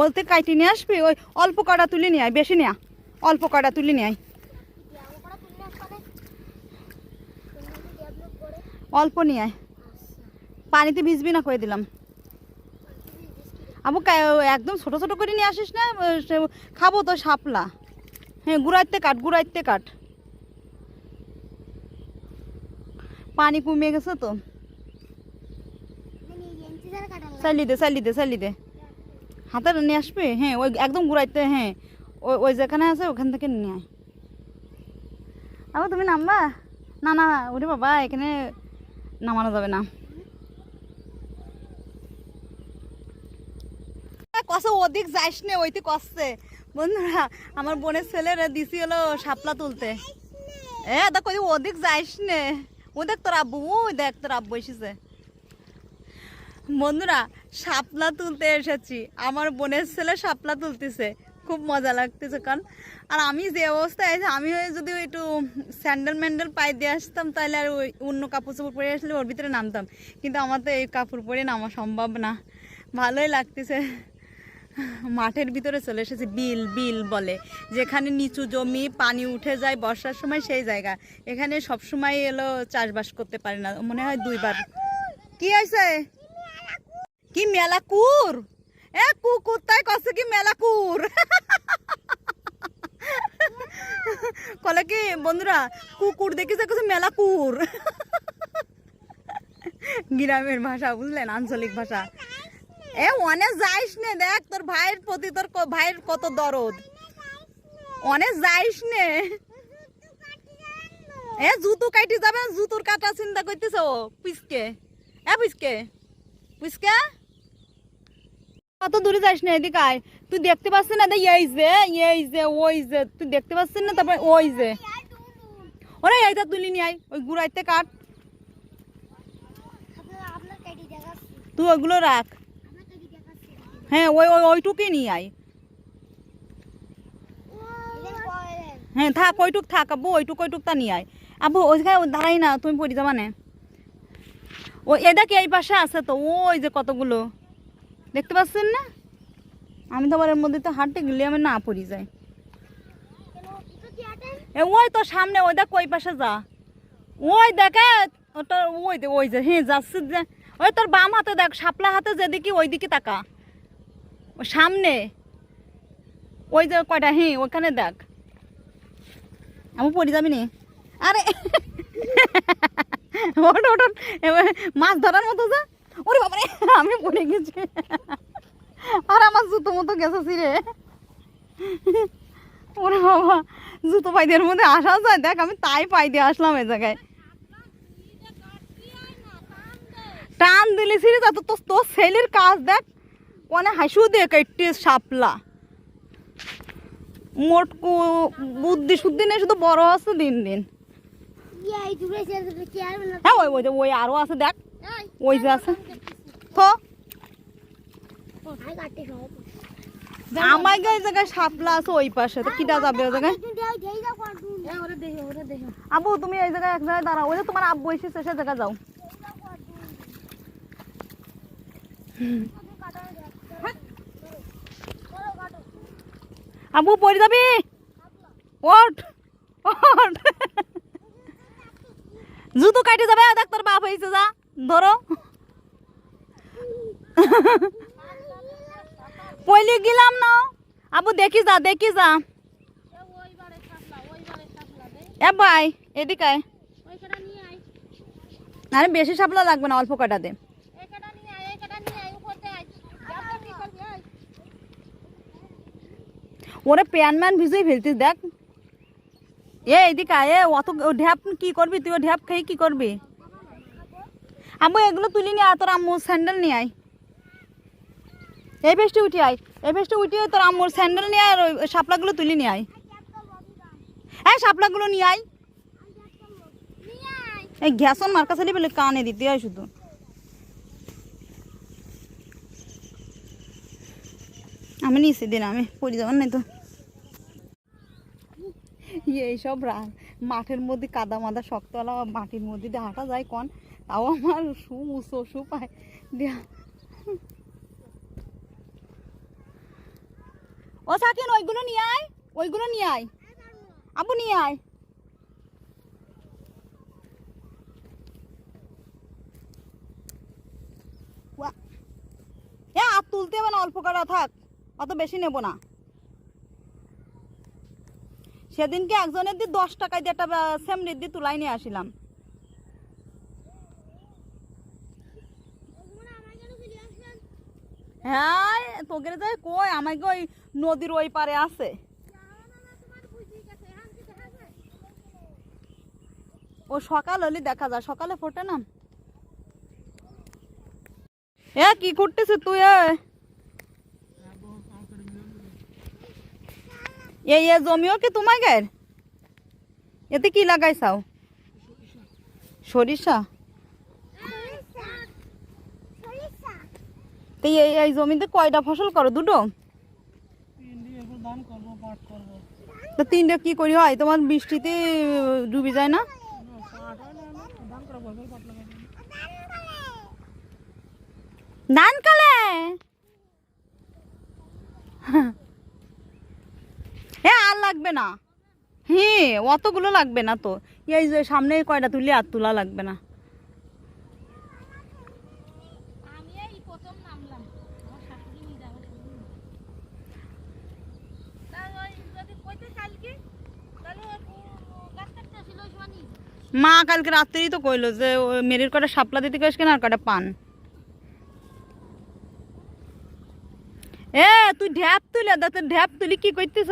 ওলতে কাইটি নিয়ে আসবি ওই অল্প কটা তুলে নিয়ে আয় বেশি নিয়ে। অল্প কটা তুলে নিয়ে আয়। অল্প নিয়ে আয়। পানিতে ভিজবি না করে দিলাম। আবু একদম ছোট ছোট করে নিয়ে আসিস না সে খাব তো শাপলা। হ্যাঁ গুড়াইতে কাট গুড়াইতে কাট। পানি কমে গেছে তো। চালি দে চালি দে চালি দে হাতে নিয়ে আসবে? হ্যাঁ ওই একদম ঘুরাইতে হ্যাঁ। ওই ওই যেখানে আছে ওখান থেকে নিয়ে আয়। আবার তুমি নামবা? না না ওরে বাবা, এখানে নামানো যাবে না। কসে, ওদিক যাইস নে, ওইতে কষছে বন্ধুরা, আমার বোনের ছেলেরা দিছি হলো শাপলা তুলতে। এ, দেখো, ওই ওদিক যাইস নে। ও দেখ তোর আব্বু, ওই দেখ তোর আব্বু এসেছে। বন্ধুরা শাপলা তুলতে এসেছি। আমার বোনের ছেলে শাপলা তুলতেছে। খুব মজা লাগতেছে, কারণ আর আমি যে অবস্থায় আছি আমি যদি একটু স্যান্ডেল ম্যান্ডেল পায়ে দিয়ে আসতাম, তাহলে আর ওই অন্য কাপড় চোপড় পরে আসলে ওর ভিতরে নামতাম। কিন্তু আমার তো এই কাপড় পরে নামা সম্ভব না। ভালোই লাগতেছে। মাঠের ভিতরে চলে এসেছে, বিল বিল বলে। যেখানে নিচু জমি, পানি উঠে যায়, বর্ষার সময় সেই জায়গা। এখানে সব সময় এলো চাষবাস করতে পারে না। মনে হয় দুইবার। কি হয়েছে? কি মেলা কুর? এ কুকুর তাই কছে কি মেলা কুর? কলে কি, বন্ধুরা কুকুর দেখি যে কছে মেলা কুর? গ্রামের ভাষা, বুঝলেন, আঞ্চলিক ভাষা। এ অনেক যাইস নে, দেখ, তোর ভাইয়ের প্রতি তোর ভাইয়ের কত দরদ। অনেক যাইস নে। এ জুতো কাটি যাবে, জুতোর কাটা চিন্তা করতেছ? পিসকে। এ পুইসকে পুইসকে কত দূরে যাস না, এদিকে আয়। তুই দেখতে পাচ্ছিস না? এই যে এই যে, ওই যে। তুই দেখতে পাচ্ছিস না? তারপরে ওই যে। ওরে এইটা তুলি নিয়ে আয়। ওই গুড়াইতে কাট। তুই ওইগুলো রাখ। হ্যাঁ ওই ওই, ওইটুকুই নিয়ে আয়। হ্যাঁ থাক, ওইটুক থাক, আব্বু, ওইটুক ওইটুক তা নিয়ে আয়। আব্বু, ওইখানে দাঁড়াই না, তুমি পড়ি যাবা না। ও এটা কি এই পাশে আছে তো, ওই যে কতগুলো। দেখতে পাচ্ছেন না? আমি তো আবার এর মধ্যে তো হাঁটতে গেলে আমি না পড়ি যাই। ওই তো সামনে, ওই দেখ, ওই পাশে যা। ওই দেখে ওটা ওই ওই যে হ্যাঁ যাচ্ছে যে, ওই তোর বাম হাতে দেখ, শাপলা হাতে যেদিকে ওই দিকে তাকা। ও, সামনে। ওই যে কয়টা হ্যাঁ ওখানে দেখ। আমি পড়ে যাবি নি। আরে ওট ওট। মাছ ধরার মতো যা। ওরে বাবারে, আমি পড়ে গেছি। আর আমার জুতো মতো গেছে রে ওরে বাবা, জুতো পাই দিয়ে মধ্যে আসা যায়। দেখ, আমি তাই পাই দিয়ে আসলাম এই জায়গায়। টান দিলি সিরে যা, তো তোর ছেলের কাজ দেখ। কোনে হাসু দে কেটে সাপলা। মোটকু বুদ্ধি শুদ্ধি নেই, শুধু বড় আছে, দিন দিন। হ্যাঁ ওই ওই ওই আরও আছে দেখ। ওই যে আছে। তো আমার ওই জায়গায় সাপলা আছে ওই পাশে। তো কিটা যাবে ওই জায়গায়? আবু তুমি এই জায়গায় এক জায়গায় দাঁড়াও। ওই যে তোমার আব্বু এসেছে সে জায়গায় যাও। আবু পড়ে যাবি? ওঠ ওঠ। জুতো কাটে যাবে ডাক্তার বাপ হয়েছে যা, ধরো। পইলে গেলাম না। আবু, দেখি যা দেখি যা। এ ভাই, এদিকে। আরে, বেশি সাপলা লাগবে না, অল্প কাটা দে। ওরে প্যান ম্যান ভিজেই ফেলতিস, দেখ। এ, এদিকে এ, অত ঢ্যাপ কি করবি? তুই ঢ্যাপ খেয়ে কি করবি? আম্মু, এগুলো তুলি নিয়ে আয়, তোর আম্মুর স্যান্ডেল নিয়ে আয়। এই উঠে, আয়। তোর আম্মুর স্যান্ডেল নিয়ে ওই শাপলাগুলো তুলি নিয়ে আয়। নিয়ে আয়। মার কাছে বলে কানে দিতে হয় শুধু। আমি নিচে দিন আমি পড়ে যাবার নাই তো। এইসব মাঠের মধ্যে কাদা মাদা শক্তওয়ালা মাটির মধ্যে দিয়ে হাঁটা যায় কন। তাও আমার শু মুসো শু পায় দিয়া। ও সাকিন, ওইগুলো নিয়ে আয়, ওইগুলো নিয়ে আয়। আবু, নিয়ে আয়। এ, আর তুলতে হবে না, অল্প করা, থাক। অত বেশি নেব না। সেদিনকে একজনের দিয়ে দশ টাকায় দিয়ে একটা সেমনির দিয়ে তুলাই নিয়ে আসিলাম। হ্যাঁ তোকে যাই কই, আমাকে ওই নদীর ওই পারে আছে। ও সকাল হলে দেখা যায়, সকালে ফোটে না। এ, কি করতেছে তুই এ? এই জমিও কি তোমাকে এতে কি লাগাইছাও? সরিষা? তো এই এই জমিতে কয়টা ফসল করো? দুটো? তো তিনটা কি করি হয়? তোমার বৃষ্টিতে ডুবে যায় না? ধান কালে? আর লাগবে না। হ্যাঁ অতগুলো লাগবে না তো। এই যে সামনে কয়টা তুলি আর তোলা লাগবে না। মা কালকে রাত্রেই তো কইলো যে মেরির কটা সাপলা দিতে গেছ কেন আর কটা পান। এ তুই ঢ্যাপ তুলে দা তুই ঢ্যাপ তুলি কি করতেছ